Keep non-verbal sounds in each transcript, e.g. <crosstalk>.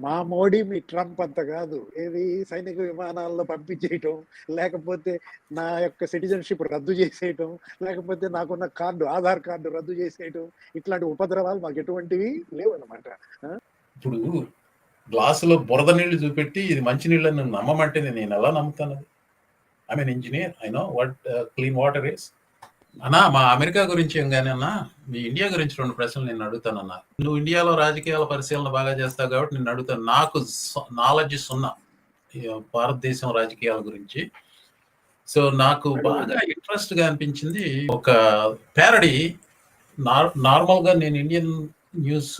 మా మోడీ మీ ట్రంప్ అంత కాదు. ఏది? సైనిక విమానాల్లో పంపించేయటం లేకపోతే నా యొక్క సిటిజన్షిప్ రద్దు చేసేయటం లేకపోతే నాకున్న కార్డు ఆధార్ కార్డు రద్దు చేసేయటం ఇట్లాంటి ఉపద్రవాలు మాకు ఎటువంటివి లేవు అనమాట ఇప్పుడు గ్లాసులో బురద నీళ్ళు చూపెట్టి ఇది మంచి నీళ్ళని నమ్మమంటే నేను ఎలా నమ్ముతాను? I mean engineer I know what clean water is అన్నా మా అమెరికా గురించి ఏం కానీ అన్నా మీ ఇండియా గురించి రెండు ప్రశ్నలు నేను అడుగుతానన్నా. నువ్వు ఇండియాలో రాజకీయాల పరిశీలన బాగా చేస్తావు కాబట్టి నేను అడుగుతాను నాకు నాలెడ్జ్ సున్నా భారతదేశం రాజకీయాల గురించి. సో నాకు బాగా ఇంట్రెస్ట్గా అనిపించింది ఒక ప్యారడీ నార్మల్గా నేను ఇండియన్ న్యూస్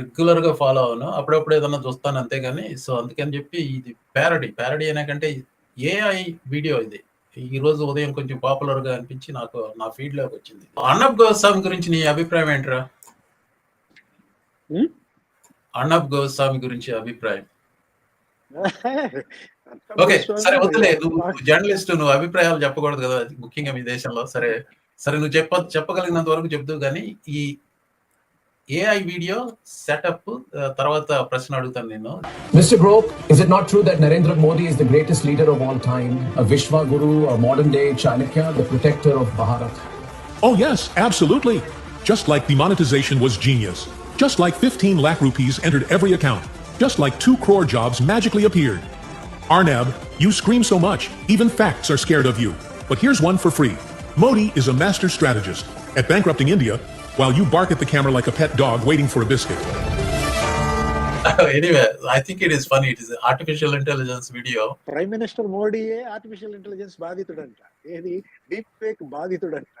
రెగ్యులర్గా ఫాలో అవును అప్పుడప్పుడు ఏదన్నా చూస్తాను అంతేగాని సో అందుకని చెప్పి ఇది ప్యారడీ ప్యారడీ అనేకంటే ఏఐ వీడియో ఇది. ఈ రోజు ఉదయం కొంచెం పాపులర్గా అనిపించి నాకు నా ఫీడ్లోకి వచ్చింది. అర్ణబ్ గోస్వామి గురించి నీ అభిప్రాయం ఏంట్రా? అర్ణబ్ గోస్వామి గురించి అభిప్రాయం. <laughs> ఓకే సరే వద్దులే <laughs> నువ్వు జర్నలిస్ట్ నువ్వు అభిప్రాయాలు చెప్పకూడదు కదా ముఖ్యంగా మీ దేశంలో. సరే సరే నువ్వు చెప్ప చెప్పగలిగినంత వరకు చెప్తూ కానీ ఈ ఏఐ వీడియో సెటప్ తర్వాత ప్రశ్న అడుగుతాను నేను Mr. Broke, is it not true that Narendra Modi is the greatest leader of all time, a Vishwa Guru, a modern day Chanakya, the protector of Bharat? Oh, yes, absolutely. Just like demonetization was genius. Just like 15 lakh rupees entered every account. Just like two crore jobs magically appeared. Arnab, you scream so much, even facts are scared of you. But here's one for free Modi is a master strategist at bankrupting India while you bark at the camera like a pet dog waiting for a biscuit. Anyway I think it is funny it is artificial intelligence video prime minister మోడీయే artificial intelligence బాధితుడంట? ఏది? Deep fake బాధితుడంట.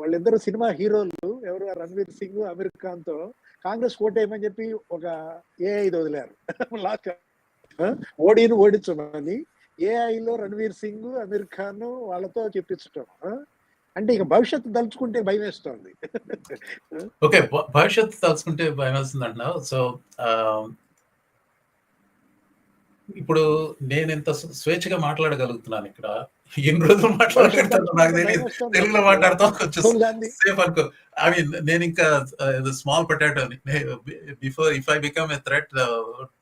వాళ్ళిద్దరు cinema హీరోలు ఎవరు? రణ్వీర్ సింగ్ అమీర్ ఖాన్తో కాంగ్రెస్ ఓటేయమని చెప్పి ఒక AI వదిలారు. Last మోడీని ఓడించమని AI లో రణ్వీర్ సింగ్ అమీర్ ఖాన్ వాళ్ళతో చెప్పించటం? అంటే ఇక భవిష్యత్తు తలుచుకుంటే భయం వేస్తోంది ఓకే భవిష్యత్తు తలుచుకుంటే భయం వేస్తుంది అంటున్నావు సో ఇప్పుడు నేను ఎంత స్వ- స్వేచ్ఛగా మాట్లాడగలుగుతున్నాను ఇక్కడ. ఎన్ని రోజులు మాట్లాడగలుగుతాను నాకు తెలియదు. తెలుగులో మాట్లాడతాం కొంచెం సేఫ్ అనుకో. ఐ మీన్ నేను ఇంకా small potato before if I become a threat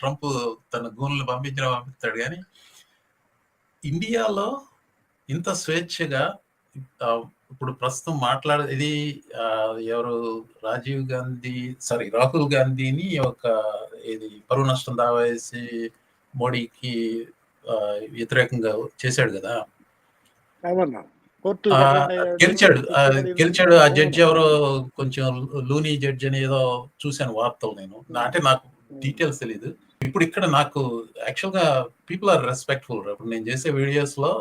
Trump తన గూన్లు పంపించిన పంపిస్తాడు కానీ ఇండియాలో ఇంత స్వేచ్ఛగా ఇప్పుడు ప్రస్తుతం మాట్లాడ ఇది ఎవరు రాజీవ్ గాంధీ సారీ రాహుల్ గాంధీని ఒక ఇది పరువు నష్టం దావా వేసి మోడీకి వ్యతిరేకంగా చేశాడు కదా? గెలిచాడు. గెలిచాడు. ఆ జడ్జి ఎవరో కొంచెం లూనీ జడ్జి అని ఏదో చూశాను వార్తలు నేను. అంటే నాకు డీటెయిల్స్ తెలియదు ఇప్పుడు ఇక్కడ నాకు యాక్చువల్గా పీపుల్ ఆర్ రెస్పెక్ట్ఫుల్. ఇప్పుడు నేను చేసే వీడియోస్లో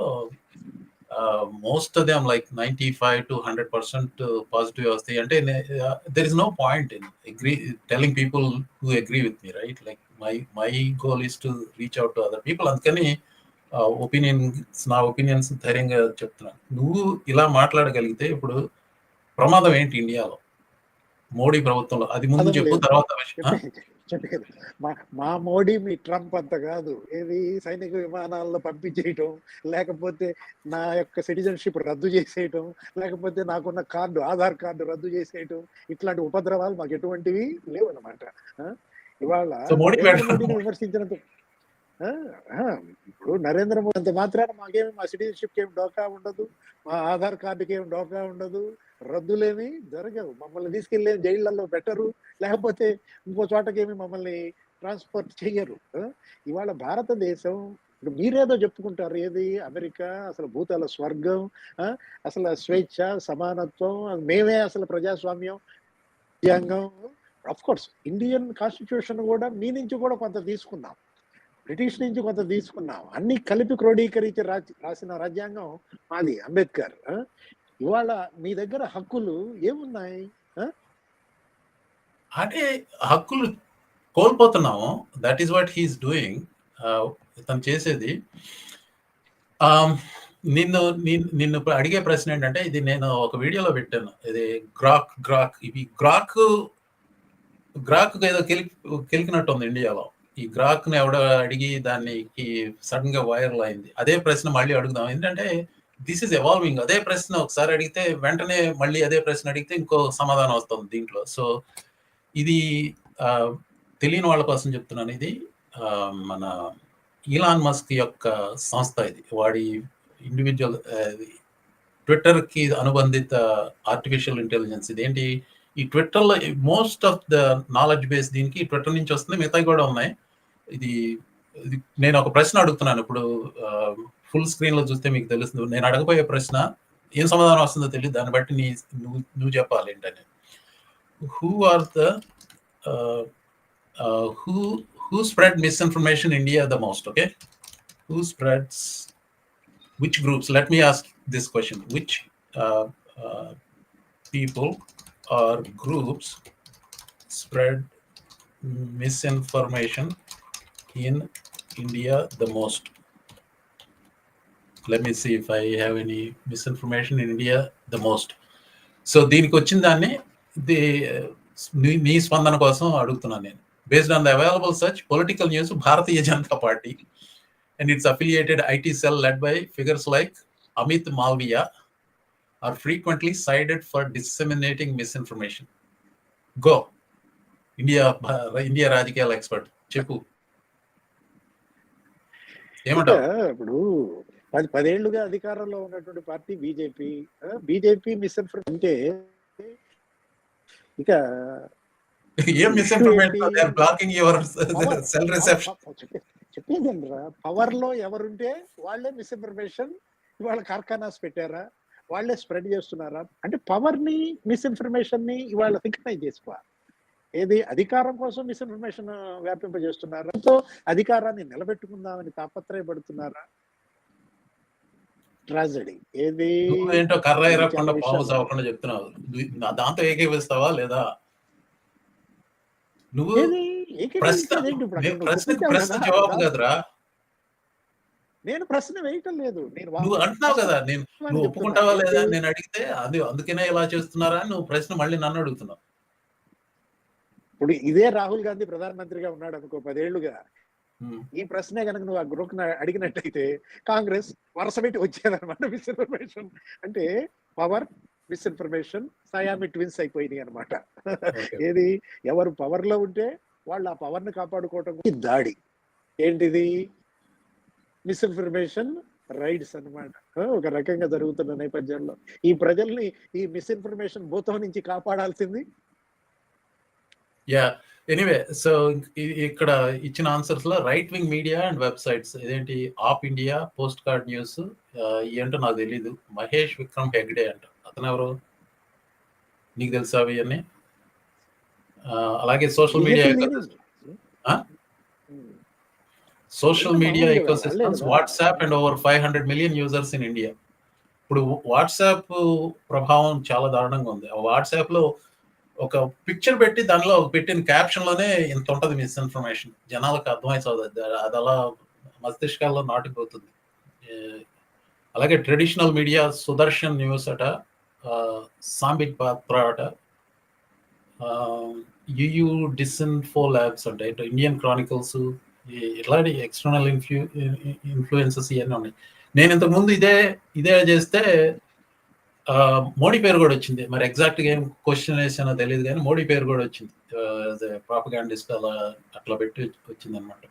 most of them like ninety five to hundred percent positive వస్తాయి. అంటే there is no point in agree telling people who agree with me right like my my goal is to reach out to other people అందుకని opinions నా opinions ధైర్యంగా చెప్తున్నాను. నువ్వు ఇలా మాట్లాడగలిగితే ఇప్పుడు ప్రమాదం ఏంటి ఇండియాలో? మోడీ ప్రభుత్వంలో అది ముందు చెప్పు. తర్వాత <laughs> మా మా మోడీ మీ ట్రంప్ అంత కాదు. ఏది సైనిక విమానాల్లో పంపించేయటం లేకపోతే నా యొక్క సిటిజన్షిప్ రద్దు చేసేయటం లేకపోతే నాకున్న కార్డు ఆధార్ కార్డు రద్దు చేసేయటం ఇట్లాంటి ఉపద్రవాలు మాకు ఎటువంటివి లేవు అనమాట ఇవాళ మోడీని విమర్శించినంత ఇప్పుడు నరేంద్ర మోడీ అంత మాత్రాన మాకేమి మా సిటిజన్షిప్ ఏం డోకా ఉండదు మా ఆధార్ కార్డుకి ఏం డోకా ఉండదు రద్దులేమి జరగవు. మమ్మల్ని తీసుకెళ్ళి జైళ్ళల్లో పెట్టరు లేకపోతే ఇంకో చోటకేమి మమ్మల్ని ట్రాన్స్పోర్ట్ చేయరు ఇవాళ భారతదేశం ఇప్పుడు మీరేదో చెప్పుకుంటారు. ఏది? అమెరికా అసలు భూతాల స్వర్గం ఆ? అసలు స్వేచ్ఛ సమానత్వం మేమే అసలు ప్రజాస్వామ్యం రాజ్యాంగం. కోర్స్ ఇండియన్ కాన్స్టిట్యూషన్ కూడా మీ నుంచి కూడా కొంత తీసుకున్నాం. బ్రిటిష్ నుంచి కొంత తీసుకున్నాం. అన్ని కలిపి క్రోడీకరించి రాసి- రాసిన రాజ్యాంగం మాది అంబేద్కర్. ఇవాళ మీ దగ్గర హక్కులు ఏమున్నాయి? అంటే హక్కులు కోల్పోతున్నాము. That is what he's doing తను చేసేది. నిన్ను నిన్ను ఇప్పుడు అడిగే ప్రశ్న ఏంటంటే ఇది నేను ఒక వీడియోలో పెట్టాను. ఇది గ్రాక్ గ్రాక్ ఇవి గ్రాక్ గ్రాక్ ఏదో కెలికినట్టు ఉంది ఇండియాలో. ఈ గ్రాక్ను ఎవడో అడిగి దానికి సడన్గా వైరల్ అయింది. అదే ప్రశ్న మళ్ళీ అడుగుదాం. ఏంటంటే దిస్ ఇస్ ఎవాల్వింగ్ అదే ప్రశ్న ఒకసారి అడిగితే వెంటనే మళ్ళీ అదే ప్రశ్న అడిగితే ఇంకో సమాధానం వస్తుంది దీంట్లో. సో ఇది తెలియని వాళ్ళ కోసం చెప్తున్నాను ఇది. మన ఈలాన్ మస్క్ యొక్క సంస్థ ఇది. వాడి ఇండివిజువల్ ట్విట్టర్కి అనుబంధిత ఆర్టిఫిషియల్ ఇంటెలిజెన్స్ ఇదేంటి ఈ ట్విట్టర్లో most of the knowledge base దీనికి ట్విట్టర్ నుంచి వస్తుంది. మిగతాయి కూడా ఉన్నాయి. ఇది ఇది నేను ఒక ప్రశ్న అడుగుతున్నాను ఇప్పుడు ఫుల్ స్క్రీన్లో చూస్తే మీకు తెలుస్తుంది. నేను అడగబోయే ప్రశ్న ఏం సమాధానం వస్తుందో తెలియదు. దాన్ని బట్టి నీ నువ్వు నువ్వు చెప్పాలి ఏంటని. Who are the who who spread misinformation India the most okay who spreads which groups? Let me ask this question. Which uh, uh, people or groups spread misinformation in india the most? Let me see if i have any misinformation in india the most so దీనికి వచ్చిన దాన్ని ది నీ- స్పందన కోసం అడుగుతున్నాను నేను based on the available search political news Bharatiya Janata Party and its affiliated IT cell led by figures like Amit Malviya are frequently cited for disseminating misinformation. Go. India, India రాజకీయాల ఎక్స్పర్ట్ చెప్పు ఏమంటావు ఇంకా ఇప్పుడు పది పదేళ్ళుగా అధికారంలో ఉన్నటువంటి party BJP. BJP misinformation అంటే ఇక ఏం misinformation blocking your cell reception చెప్పేదండి పవర్లో ఎవరుంటే వాళ్ళే మిస్ఇన్ఫర్మేషన్ ఇవాళ కార్ఖానాస్ పెట్టారా? వాళ్ళే స్ప్రెడ్ చేస్తున్నారా? అంటే పవర్ని మిస్ఇన్ఫర్మేషన్ని ఇవాళ సింక్రనైజ్ చేసుకో ఏది? అధికారం కోసం మిస్ఇన్ఫర్మేషన్ వ్యాపింపజేస్తున్నారా? అధికారాన్ని నిలబెట్టుకుందామని తాపత్రయపడుతున్నారా? ట్రాజడీ. ఏది? ఏంటో కర్ర ఎరగకుండా చాలా పాము. సావకుండా చెప్తున్నావు. దాంతో ఏకీపిస్తావా లేదా? నువ్వు ప్రశ్న ప్రశ్న? జవాబు కదరా. నేను ప్రశ్న వేయటం లేదు. నేను నువ్వు అంటున్నావు కదా నేను నువ్వు. ఒప్పుకుంటావా లేదా? నేను అడిగితే అది అందుకనే ఇలా చేస్తున్నారా? అని నువ్వు ప్రశ్న మళ్ళీ నన్ను అడుగుతున్నావు. ఇప్పుడు ఇదే రాహుల్ గాంధీ ప్రధానమంత్రిగా ఉన్నాడు అనుకో పదేళ్ళుగా. ఈ ప్రశ్నే కనుక నువ్వు ఆ గ్రూప్ అడిగినట్టయితే కాంగ్రెస్ వరుస పెట్టి వచ్చేదన్నమాట <laughs> మిస్ఇన్ఫర్మేషన్ అంటే పవర్ మిస్ఇన్ఫర్మేషన్ సయామి ట్విన్స్ అయిపోయినాయి అనమాట. ఏది? ఎవరు పవర్లో ఉంటే వాళ్ళు ఆ పవర్ని కాపాడుకోవటం దాడి. ఏంటిది? మిస్ఇన్ఫర్మేషన్ రైడ్స్ అన్నమాట. ఒక రకంగా జరుగుతున్న నేపథ్యంలో. ఈ ప్రజల్ని ఈ మిస్ఇన్ఫర్మేషన్ భూతం నుంచి కాపాడాల్సింది యా ఎనీవే సో ఇక్కడ ఇచ్చిన ఆన్సర్స్లో right wing media and websites ఇదేంటి? Of India post card news ఏంటో నాకు తెలీదు. మహేష్ విక్రమ్ హెగ్డే అంట. అతను ఎవరు? నీకు తెలుసా అవి అన్ని? అలాగే సోషల్ మీడియా? సోషల్ మీడియా మామూలుగా ఎకో సిస్టమ్స్ వాళ్ళే కదా. WhatsApp and over five hundred million users in India ఇప్పుడు వాట్సాప్ ప్రభావం చాలా దారుణంగా ఉంది. వాట్సాప్లో ఒక పిక్చర్ పెట్టి దానిలో పెట్టిన క్యాప్షన్లోనే ఇంత ఉంటది మిస్ఇన్ఫర్మేషన్ జనాలకు అర్థమైపోతుంది అది- అలా మస్తిష్కాల్లో నాటిపోతుంది. అలాగే ట్రెడిషనల్ మీడియా సుదర్శన్ న్యూస్ అట సాంబిక్ పాత్ర అట యుయు డిస్ఇన్ఫో ల్యాబ్స్ అంటే ఇటు ఇండియన్ క్రానికల్స్ ఇట్లాంటి ఎక్స్టర్నల్ ఇన్ఫ్లూ ఇన్ఫ్లుయెన్సెస్ ఇవన్నీ ఉన్నాయి. నేను ఇంతకుముందు ఇదే ఇదే చేస్తే మోడీ పేరు కూడా వచ్చింది. మరి ఎగ్జాక్ట్గా ఏం క్వశ్చన్ వేసానో తెలియదు కానీ మోడీ పేరు కూడా వచ్చింది. ప్రాపగాండిస్ట్ అలా అట్లా పెట్టి వచ్చింది అనమాట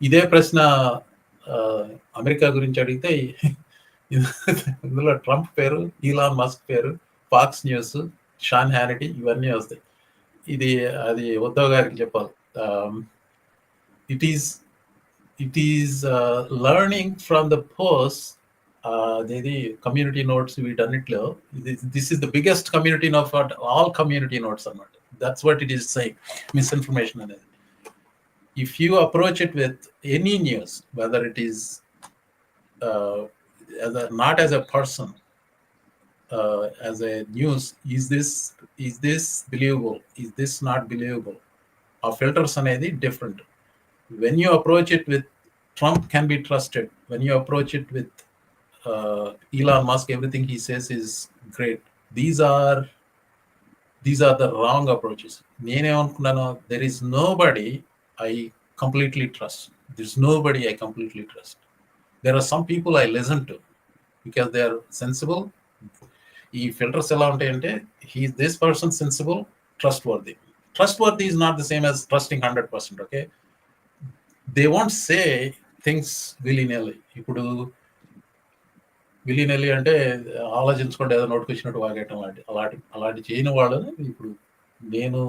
ఇదే ప్రశ్న అమెరికా గురించి అడిగితే ఇందులో ట్రంప్ పేరు ఈలాన్ మస్క్ పేరు ఫాక్స్ న్యూస్ షాన్ హ్యారిటీ ఇవన్నీ వస్తాయి. ఇది అది ఉద్ధవ్ గారికి చెప్పాలి. It is it is learning from the post అదేది కమ్యూనిటీ నోట్స్ వీటన్నిటిలో this is the biggest community note for all community notes అన్నమాట that's what it is Sye misinformation అనేది if you approach it with any news whether it is not as a person uh, as a news is this is this believable is this not believable our filters అనేది different when you approach it with trump can be trusted when you approach it with uh, elon musk everything he says is great these are these are the wrong approaches there is nobody i completely trust there's nobody i completely trust there are some people i listen to because they are sensible ఈ filters ఎలా ఉంటాయంటే he this person sensible trustworthy trustworthy is not the same as trusting 100% okay they won't say things willy-nilly ఇప్పుడు విలీనెల్లి అంటే ఆలోచించుకోండి ఏదో నోటికి వచ్చినట్టు వాగేయటం లాంటి అలాంటి అలాంటి చేయని వాళ్ళని ఇప్పుడు నేను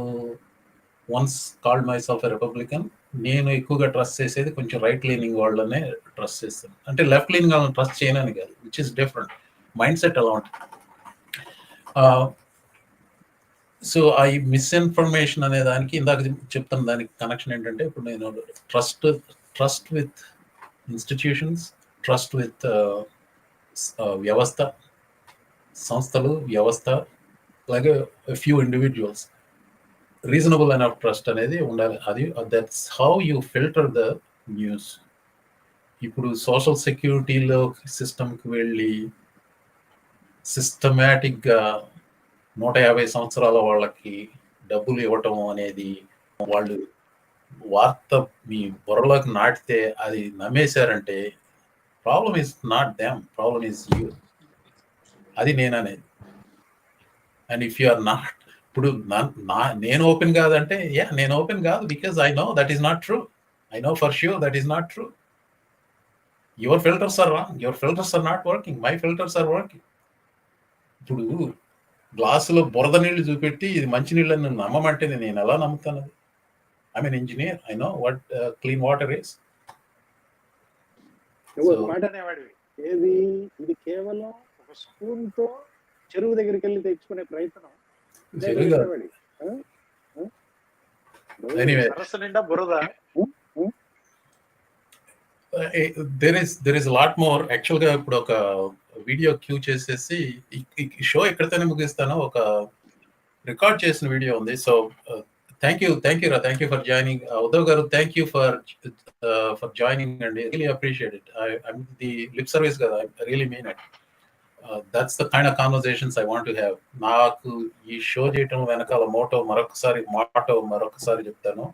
once called myself Republican నేను ఎక్కువగా ట్రస్ట్ చేసేది కొంచెం రైట్ లీనింగ్ వాళ్ళనే ట్రస్ట్ చేస్తాను. అంటే లెఫ్ట్ లీనింగ్ వాళ్ళని ట్రస్ట్ చేయనని కాదు which is different mindset అలా ఉంటుంది? సో ఆ ఈ మిస్ఇన్ఫర్మేషన్ అనే దానికి ఇందాక చెప్తున్న దానికి కనెక్షన్ ఏంటంటే ఇప్పుడు నేను trust trust with institutions trust with వ్యవస్థ సంస్థలు వ్యవస్థ అలాగే few individuals reasonable and of trust అనేది ఉండాలి. అది that's how you filter the news ఇప్పుడు సోషల్ సెక్యూరిటీలో సిస్టమ్కి వెళ్ళి సిస్టమేటిక్గా నూట యాభై సంవత్సరాల వాళ్ళకి డబ్బులు ఇవ్వటం అనేది వాళ్ళు వార్త మీ బుర్రలోకి నాటితే అది నమ్మేశారంటే problem is not them problem is you అది నేను and if you are not ఇప్పుడు నా నేను ఓపెన్ కాదంటే యా నేను ఓపెన్ కాదు because I know that is not true I know for sure that is not true your filters are wrong your filters are not working my filters are working ఇప్పుడు గ్లాసులో బురద నీళ్ళు చూపెట్టి ఇది మంచి నీళ్ళు అని నమ్మమంటే నేను ఎలా నమ్ముతాను అది? I mean engineer I know what clean water is నువ్వు ఒక మాట అనేవాడివి ఏది? ఇది కేవలం ఒక స్పూన్తో చెరువు దగ్గరికి వెళ్ళి తెచ్చుకునే ప్రయత్నం. సరస్సు నిండా బురద. There is there is lot more యాక్చువల్గా ఇప్పుడు ఒక వీడియో క్యూ చేసేసి షో ఎక్కడితోనే ముగిస్తాను ఒక రికార్డ్ చేసిన వీడియో ఉంది. So thank you thank you రా thank you for joining Uddhav గారు thank you for for joining అండి really appreciate it the lip service కదా I really mean it that's the kind of conversations I want to have నాకు ఈ show చేయటం వెనకాల Moto మరొకసారి మాటో మరొకసారి చెప్తాను.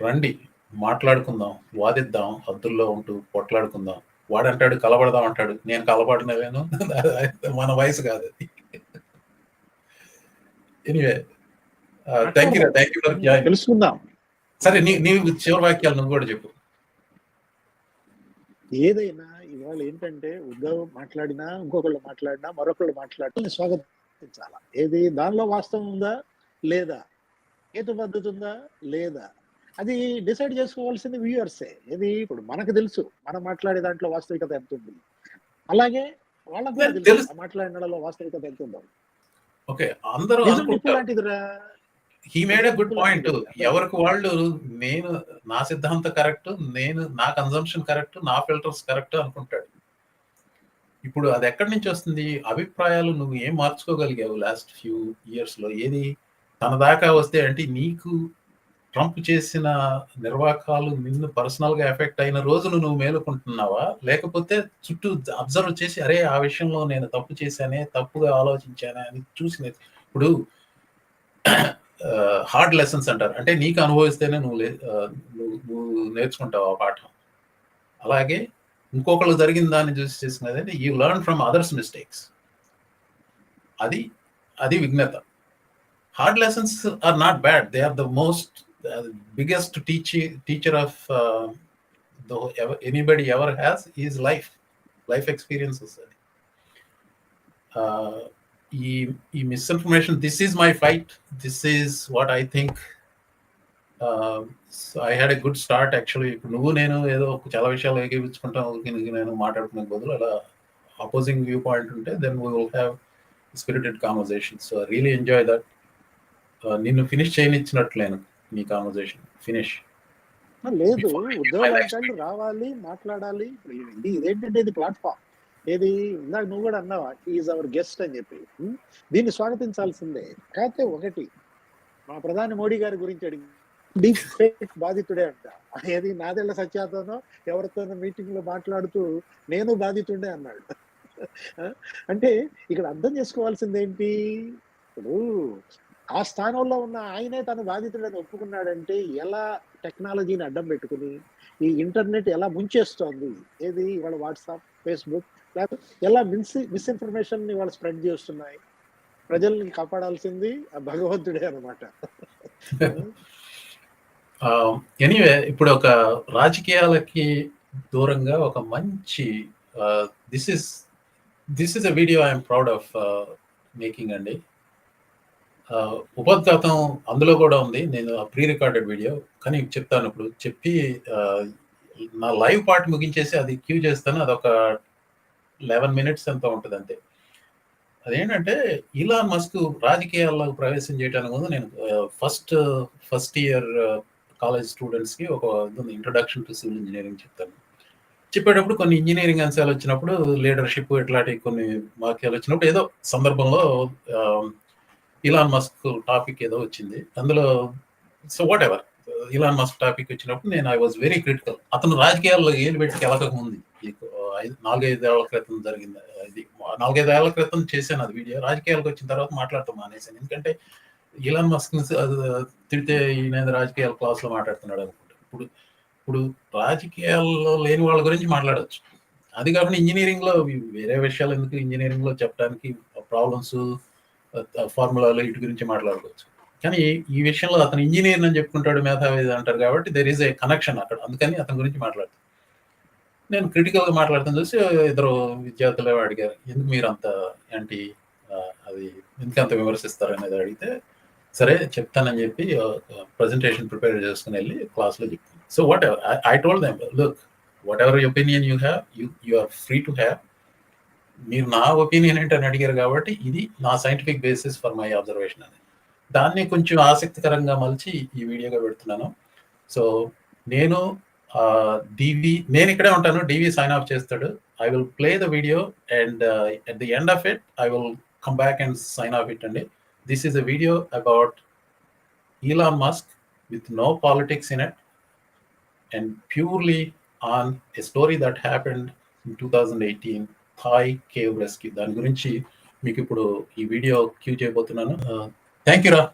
రండి మాట్లాడుకుందాం వాదిద్దాం హద్దుల్లో ఉంటూ కొట్లాడుకుందాం. వాడంటాడు కలబడదాం అంటాడు. నేను కలబడినవేను? <laughs> మన వయసు కాదు అది. <laughs> Thank you thank you for join తెలుసుకుందాం. సరే నీ చివరి వాక్యాలు నువ్వు కూడా చెప్పు. ఏదైనా ఇవాళ ఏంటంటే ఉద్యోగం మాట్లాడినా ఇంకొకళ్ళు మాట్లాడినా మరొకళ్ళు మాట్లాడినా స్వాగతించాలా? ఏది దానిలో వాస్తవం ఉందా? లేదా? హేతు పద్ధతి ఉందా? లేదా? అది డిసైడ్ చేసుకోవాల్సింది వ్యూయర్సే. ఏది ఇప్పుడు మనకు తెలుసు మనం మాట్లాడే దాంట్లో వాస్తవికత ఎంత ఉంది. అలాగే వాళ్ళకు మాట్లాడినలో వాస్తవికత ఎంత ఉందో. ఓకే అందరూ he made a good point ఎవరికి వాళ్ళు నేను నా సిద్ధాంత కరెక్ట్ నేను నా కన్జంప్షన్ కరెక్ట్ నా ఫిల్టర్స్ కరెక్ట్ అనుకుంటాడు. ఇప్పుడు అది ఎక్కడి నుంచి వస్తుంది? అభిప్రాయాలు నువ్వు ఏం మార్చుకోగలిగావు లాస్ట్ ఫ్యూ ఇయర్స్లో? ఏది? తన దాకా వస్తే అంటే నీకు ట్రంప్ చేసిన నిర్వాకాలు నిన్ను పర్సనల్గా ఎఫెక్ట్ అయిన రోజును నువ్వు మేలుకుంటున్నావా? లేకపోతే చుట్టూ అబ్జర్వ్ చేసి అరే ఆ విషయంలో నేను తప్పు చేశానే తప్పుగా ఆలోచించానే అని చూసిన ఇప్పుడు హార్డ్ లెసన్స్ అంటారు. అంటే నీకు అనుభవిస్తేనే నువ్వు లే- నువ్వు నేర్చుకుంటావు ఆ పాఠం. అలాగే ఇంకొకళ్ళు జరిగిన దాన్ని చూసి చేసినది you learn from others mistakes అది అది విఘ్నత hard lessons are not bad they are the most biggest teach teacher of anybody ever has is life life experiences అది ఈ ఈ misinformation this is my fight this is what I think I had a good start actually ఇప్పుడు నువ్వు నేను ఏదో ఒక చాలా విషయాలు ఏకీపించుకుంటాం నేను మాట్లాడుకునే బదులు అలా అపోజింగ్ వ్యూ పాయింట్ ఉంటే then we will have spirited conversation so really enjoy that నిన్ను ఫినిష్ చేయనిచ్చినట్లేను నీ కాన్వర్జేషన్ ఫినిష్ లేదు. ఉద్యోగాలు రావాలి మాట్లాడాలి. ఇదేంటంటే ఇది ప్లాట్ఫామ్ ఏది? ఇందాక నువ్వు కూడా అన్నావా ఈజ్ అవర్ గెస్ట్ అని చెప్పి. దీన్ని స్వాగతించాల్సిందే. కాకపోతే ఒకటి మా ప్రధాని మోడీ గారి గురించి అడిగి డీప్ ఫేక్ బాధితుడే అంట. ఏది? నాదేళ్ళ సత్యాతోనో ఎవరితోనో మీటింగ్లో మాట్లాడుతూ నేను బాధితుండే అన్నాడు. అంటే ఇక్కడ అర్థం చేసుకోవాల్సింది ఏంటి ఇప్పుడు ఆ స్థానంలో ఉన్న ఆయనే తను బాధితుడని ఒప్పుకున్నాడంటే ఎలా టెక్నాలజీని అడ్డం పెట్టుకుని ఈ ఇంటర్నెట్ ఎలా ముంచేస్తోంది? ఏది? ఇవాళ వాట్సాప్ ఫేస్బుక్ లేకపోతే ఎలా మిస్ మిస్ఇన్ఫర్మేషన్ ఇవాళ స్ప్రెడ్ చేస్తున్నాయి? ప్రజల్ని కాపాడాల్సింది ఆ భగవంతుడే అనమాట ఎనీవే <laughs> ఇప్పుడు ఒక రాజకీయాలకి దూరంగా ఒక మంచి this is this is a video I'm proud of making అండి. ఉపద్ఘాతం అందులో కూడా ఉంది. నేను ప్రీ రికార్డెడ్ వీడియో కానీ చెప్తాను ఇప్పుడు. చెప్పి నా లైవ్ పార్ట్ ముగించేసి అది క్యూ చేస్తాను. అదొక లెవెన్ మినిట్స్ ఎంత ఉంటుంది అంతే. అదేంటంటే ఇలా మస్క్ రాజకీయాల్లో ప్రవేశం చేయడానికి ముందు నేను ఫస్ట్ ఫస్ట్ ఇయర్ కాలేజ్ స్టూడెంట్స్కి ఒక ఇంట్రొడక్షన్ టు సివిల్ ఇంజనీరింగ్ చెప్తాను. చెప్పేటప్పుడు కొన్ని ఇంజనీరింగ్ అంశాలు వచ్చినప్పుడు లీడర్షిప్ ఇట్లాంటి కొన్ని వాక్యాలు వచ్చినప్పుడు ఏదో సందర్భంలో ఇలాన్ మస్క్ టాపిక్ ఏదో వచ్చింది. అందులో so whatever Elon Musk topic వచ్చినప్పుడు నేను ఐ వాజ్ వెరీ క్రిటికల్ అతను రాజకీయాల్లో ఏలు పెట్టి వెళ్ళక ఐదు నాలుగైదు ఏళ్ళ క్రితం జరిగింది ఇది. నాలుగైదేళ్ళ క్రితం చేశాను అది వీడియో. రాజకీయాలకు వచ్చిన తర్వాత మాట్లాడటం మానేశాను. ఎందుకంటే ఇలాన్ మస్క్ తిడితే ఈయన రాజకీయాల క్లాస్లో మాట్లాడుతున్నాడు అనుకుంటా. ఇప్పుడు ఇప్పుడు రాజకీయాల్లో లేని వాళ్ళ గురించి మాట్లాడచ్చు. అది కాకుండా ఇంజనీరింగ్లో వేరే విషయాలు ఎందుకు ఇంజనీరింగ్లో చెప్పడానికి ప్రాబ్లమ్స్ ఫార్ములాలు ఇటు గురించి మాట్లాడుకోవచ్చు. కానీ ఈ విషయంలో అతను ఇంజనీర్ అని చెప్పుకుంటాడు మేధావి అంటారు కాబట్టి దెర్ ఈజ్ ఏ కనెక్షన్ అక్కడ. అందుకని అతని గురించి మాట్లాడుతాడు నేను క్రిటికల్గా మాట్లాడుతాను చూసి ఇద్దరు విద్యార్థులు అడిగారు ఎందుకు మీరు అంత యాంటీ అది ఎందుకు అంత విమర్శిస్తారు? అనేది అడిగితే సరే చెప్తానని చెప్పి ప్రజెంటేషన్ ప్రిపేర్ చేసుకుని వెళ్ళి క్లాస్లో చెప్తాను so whatever I told them look whatever opinion you have you you are free to have మీరు నా ఒపీనియన్ ఏంటని అడిగారు కాబట్టి ఇది నా scientific basis for my observation అని దాన్ని కొంచెం ఆసక్తికరంగా మలిచి ఈ వీడియోగా పెడుతున్నాను. సో నేను డివి నేను ఇక్కడే ఉంటాను. డివి సైన్ ఆఫ్ చేస్తాడు. I will play the video and at the end of it I will come back and sign off it అండి. This is a video about Elon Musk with no politics in it and purely on a story that happened in two thousand eighteen Thai cave rescue దాని గురించి మీకు ఇప్పుడు ఈ video queue చేయబోతున్నాను. Thank you రా